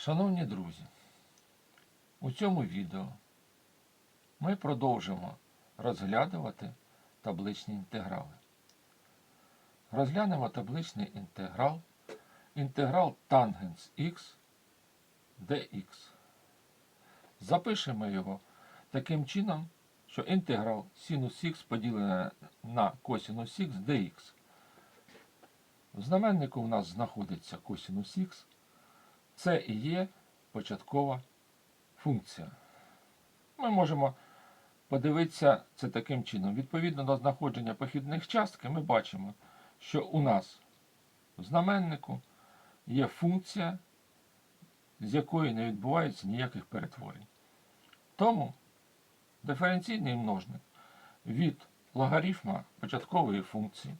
Шановні друзі, у цьому відео ми продовжимо розглядувати табличні інтеграли. Розглянемо табличний інтеграл, інтеграл тангенс х dx. Запишемо його таким чином, що інтеграл синус х поділене на косинус х dx. В знаменнику у нас знаходиться косинус х. Це і є початкова функція. Ми можемо подивитися це таким чином. Відповідно до знаходження похідних частки, ми бачимо, що у нас в знаменнику є функція, з якої не відбувається ніяких перетворень. Тому диференційний множник від логарифма початкової функції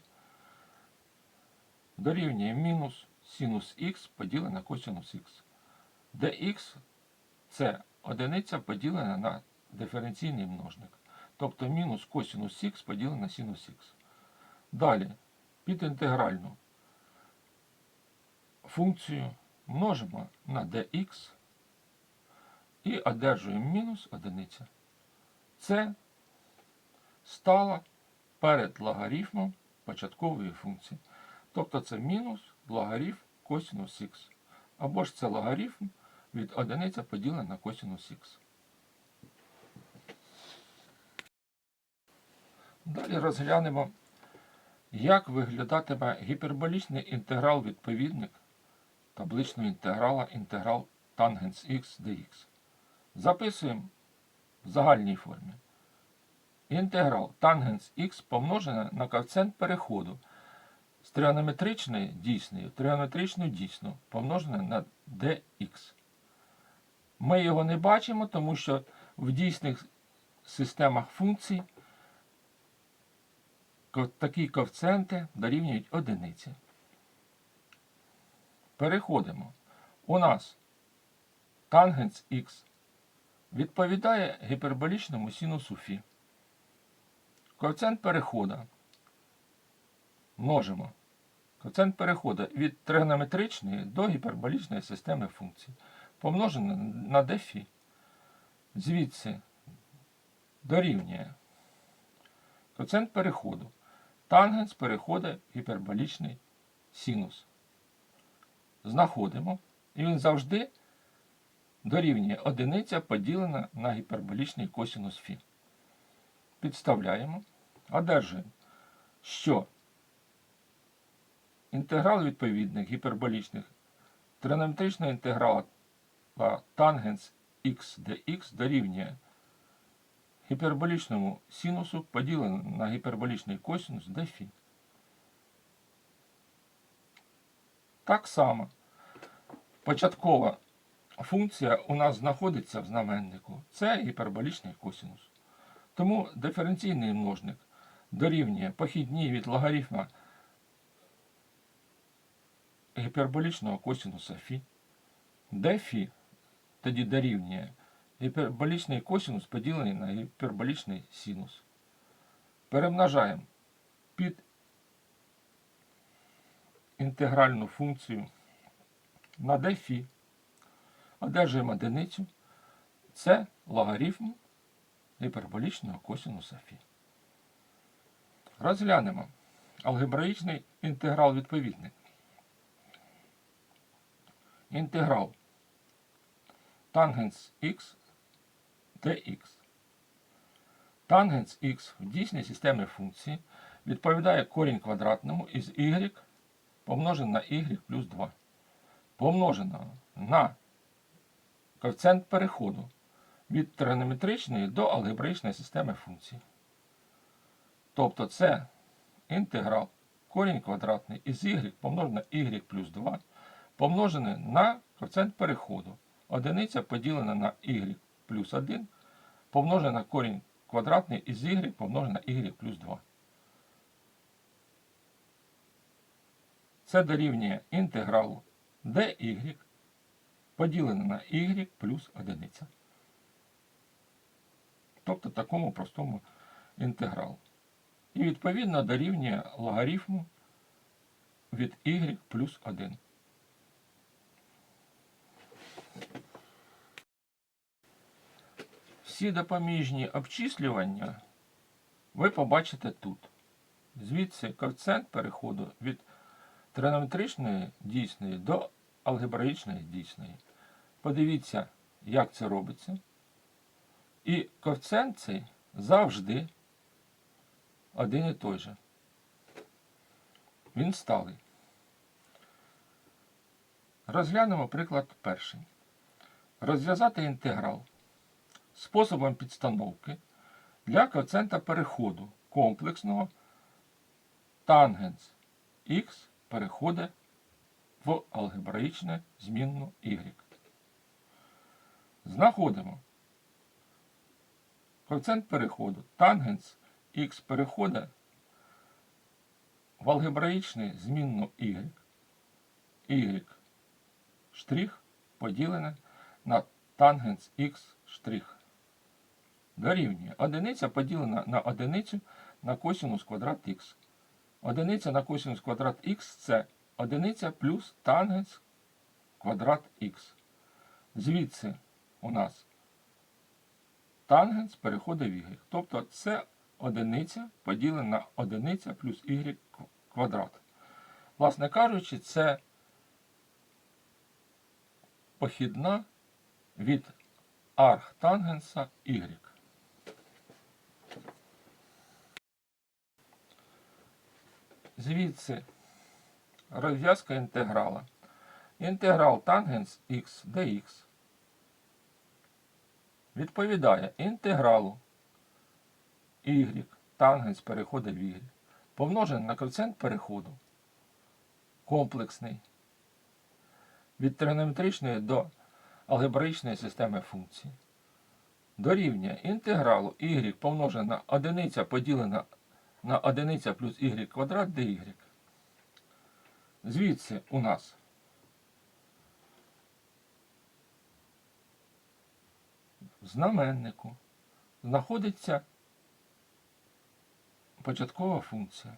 дорівнює мінус синус х поділене на косинус х, де х це одиниця поділена на диференційний множник, тобто мінус косинус х поділене на синус х. Далі під інтегральну функцію множимо на dx і одержуємо мінус одиниця. Це стало перед логарифмом початкової функції. Тобто це мінус логарифм косинус х. Або ж це логарифм від одиниця поділена на косинус х. Далі розглянемо, як виглядатиме гіперболічний інтеграл відповідник табличного інтеграла інтеграл тангенс х dx. Записуємо в загальній формі. Інтеграл тангенс х помножене на коефіцієнт переходу з тригонометричної дійсної в тригонометричну помножене на dx. Ми його не бачимо, тому що в дійсних системах функцій такі коефіцієнти дорівнюють одиниці. Переходимо. У нас тангенс х відповідає гіперболічному синусу φ. Коефіцієнт переходу множимо. Коефіцієнт переходу від тригонометричної до гіперболічної системи функцій помножено на dφ. Звідси дорівнює коефіцієнт переходу. Тангенс переходу гіперболічний синус. Знаходимо, і він завжди дорівнює одиниця поділена на гіперболічний косинус φ. Підставляємо, одержуємо, що інтеграл відповідних гіперболічних тригонометричного інтеграла тангенс х dx дорівнює гіперболічному синусу поділеному на гіперболічний косинус dφ. Так само початкова функція у нас знаходиться в знаменнику. Це гіперболічний косинус. Тому диференційний множник дорівнює похідній від логарифма гіперболічного косінуса Фі, де Фі тоді дорівнює гіперболічний косінус поділений на гіперболічний синус. Перемножаємо під інтегральну функцію на де Фі. Одержуємо одиницю. Це логарифм гіперболічного косінуса Фі. Розглянемо алгебраїчний інтеграл відповідник. Інтеграл тангенс х dx. Тангенс х в дійсній системі функції відповідає корінь квадратному із y помножене на y плюс 2. Помноженого на коефіцієнт переходу від тригонометричної до алгебраїчної системи функцій. Тобто це інтеграл корінь квадратний із y помножене на y плюс 2 помножене на коефіцієнт переходу. Одиниця поділена на y плюс 1 помножене на корінь квадратний із y помножене на y плюс 2. Це дорівнює інтегралу dy поділене на y плюс 1. Тобто такому простому інтегралу. І відповідно дорівнює логарифму від y плюс 1. Всі допоміжні обчислювання ви побачите тут. Звідси коефіцієнт переходу від тригонометричної дійсної до алгебраїчної дійсної. Подивіться, як це робиться. І коефіцієнт цей завжди один і той же. Він сталий. Розглянемо приклад перший. Розв'язати інтеграл способом підстановки для коефіцієнта переходу комплексного тангенс х переходить в алгебраїчне змінну y. Знаходимо коефіцієнт переходу тангенс х переходить в алгебраїчне змінну y. y штрих поділене на тангенс х штрих. Дорівнює. Одиниця поділена на одиницю на косинус квадрат х. Одиниця на косинус квадрат х це одиниця плюс тангенс квадрат х. Звідси у нас тангенс переходить в y. Тобто це одиниця поділена на одиниця плюс y квадрат. Власне кажучи, це похідна від архтангенса y. Звідси розв'язка інтеграла. Інтеграл тангенс х dx відповідає інтегралу y тангенс переходить в y помножений на коефіцієнт переходу комплексний від тригонометричної до алгебраїчної системи функцій дорівнює інтегралу y помножене на одиниця поділена на одиниця плюс y квадрат dy. Звідси у нас в знаменнику знаходиться початкова функція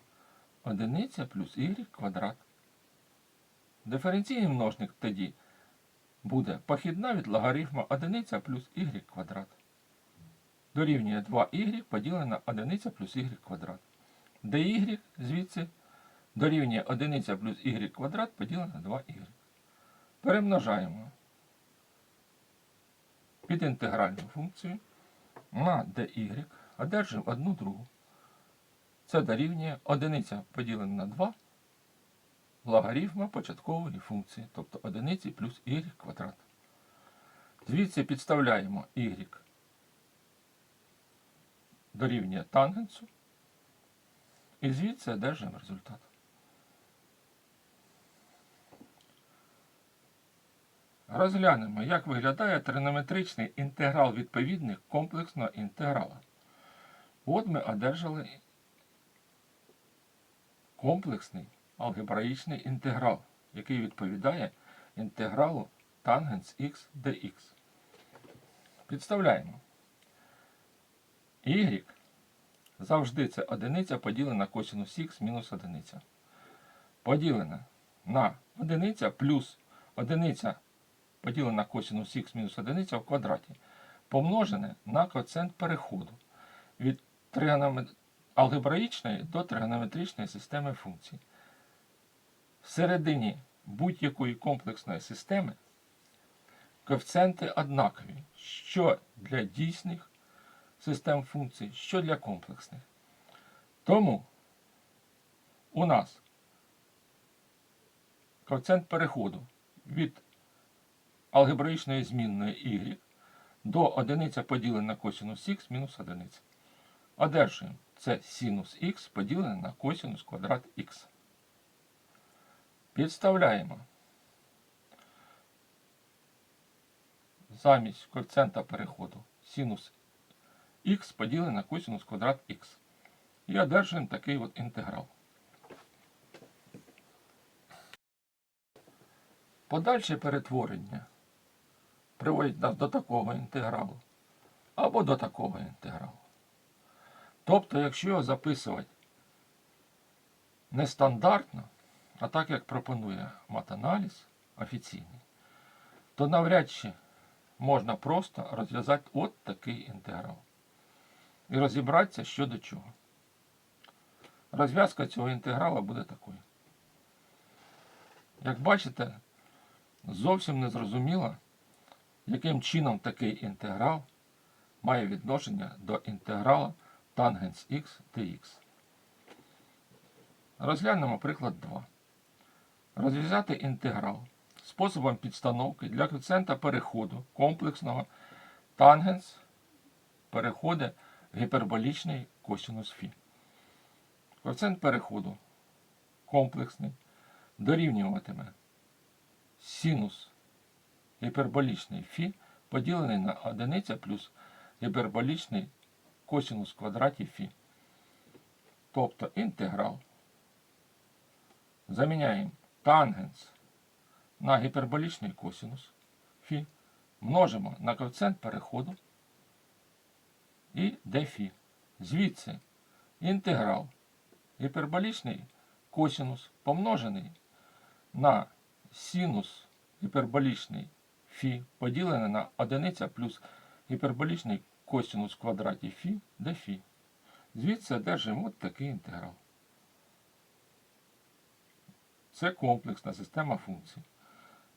одиниця плюс y квадрат. Диференційний множник тоді буде похідна від логарифма одиниця плюс y квадрат. Дорівнює 2y поділене на одиниця плюс y квадрат. Dy звідси дорівнює одиниця плюс y квадрат поділене на 2y. Перемножаємо під інтегральну функцію на dy, одержимо одну другу. Це дорівнює одиниця поділена на 2 логарифма початкової функції, тобто одиниці плюс y квадрат. Звідси підставляємо y дорівнює тангенсу. І звідси одержуємо результат. Розглянемо, як виглядає тринометричний інтеграл відповідних комплексного інтеграла. От ми одержали комплексний алгебраїчний інтеграл, який відповідає інтегралу тангенс х dx. Підставляємо. Y завжди це одиниця поділена на косинус х мінус одиниця. Поділена на одиниця плюс одиниця поділена на косинус х мінус одиниця в квадраті. Помножене на коефіцієнт переходу від алгебраїчної до тригонометричної системи функцій. Всередині будь-якої комплексної системи коефіцієнти однакові, що для дійсних систем функцій, що для комплексних. Тому у нас коефіцієнт переходу від алгебраїчної змінної y до одиниця поділене на косинус х мінус одиниця. Одержуємо це синус х поділене на косинус квадрат х. Підставляємо замість коефіцієнта переходу синус х поділене на косинус квадрат х. І одержуємо такий от інтеграл. Подальше перетворення приводить нас до такого інтегралу або до такого інтегралу. Тобто, якщо його записувати нестандартно, а так як пропонує матаналіз офіційний, то навряд чи можна просто розв'язати от такий інтеграл. І розібратися що до чого. Розв'язка цього інтеграла буде такою. Як бачите, зовсім не зрозуміло, яким чином такий інтеграл має відношення до інтеграла тангенс х dx. Розглянемо приклад 2. Розв'язати інтеграл способом підстановки для коефіцієнта переходу комплексного тангенс переходить гіперболічний косинус фі. Коефіцієнт переходу комплексний дорівнюватиме синус гіперболічний фі поділений на одиниця плюс гіперболічний косинус квадраті фі. Тобто інтеграл. Заміняємо тангенс на гіперболічний косинус фі. Множимо на коефіцієнт переходу і дфі. Звідси інтеграл гіперболічний косинус помножений на синус гіперболічний фі поділене на одиниця плюс гіперболічний косинус в квадраті фі дфі. Звідси одержимо от такий інтеграл. Це комплексна система функцій.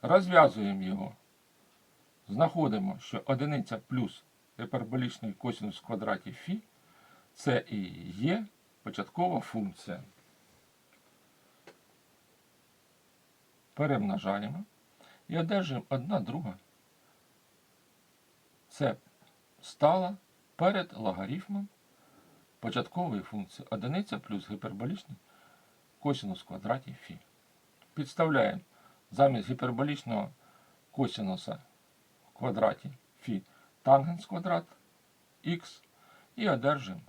Розв'язуємо його. Знаходимо, що одиниця плюс гіперболічний косинус в квадраті фі це і є початкова функція. Перемножаємо і одержуємо одна друга. Це стала перед логарифмом початкової функції одиниця плюс гіперболічний косинус в квадраті фі. Підставляємо замість гіперболічного косинуса в квадраті тангенс квадрат х і одержимо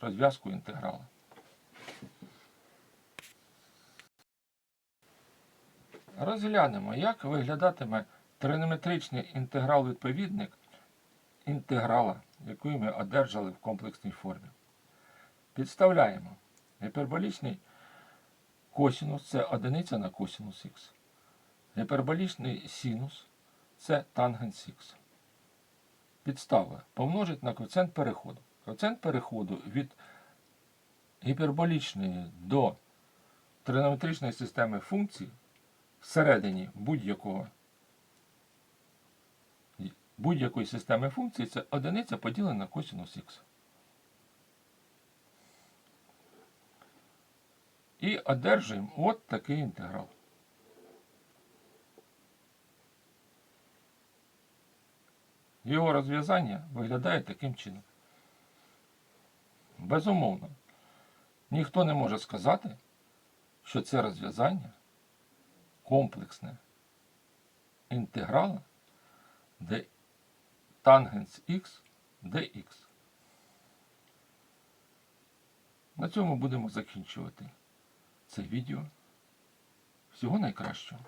розв'язку інтеграла. Розглянемо, як виглядатиме тринометричний інтеграл-відповідник інтеграла, який ми одержали в комплексній формі. Підставляємо гіперболічний косинус це одиниця на косинус х. Гіперболічний синус це тангенс х. Підстава помножить на коефіцієнт переходу. Коефіцієнт переходу від гіперболічної до тринометричної системи функцій всередині будь-якої системи функцій це одиниця поділена на косинус х. І одержуємо от такий інтеграл. Його розв'язання виглядає таким чином. Безумовно, ніхто не може сказати, що це розв'язання комплексне інтеграла, де тангенс х dx. На цьому будемо закінчувати це відео. Всього найкращого.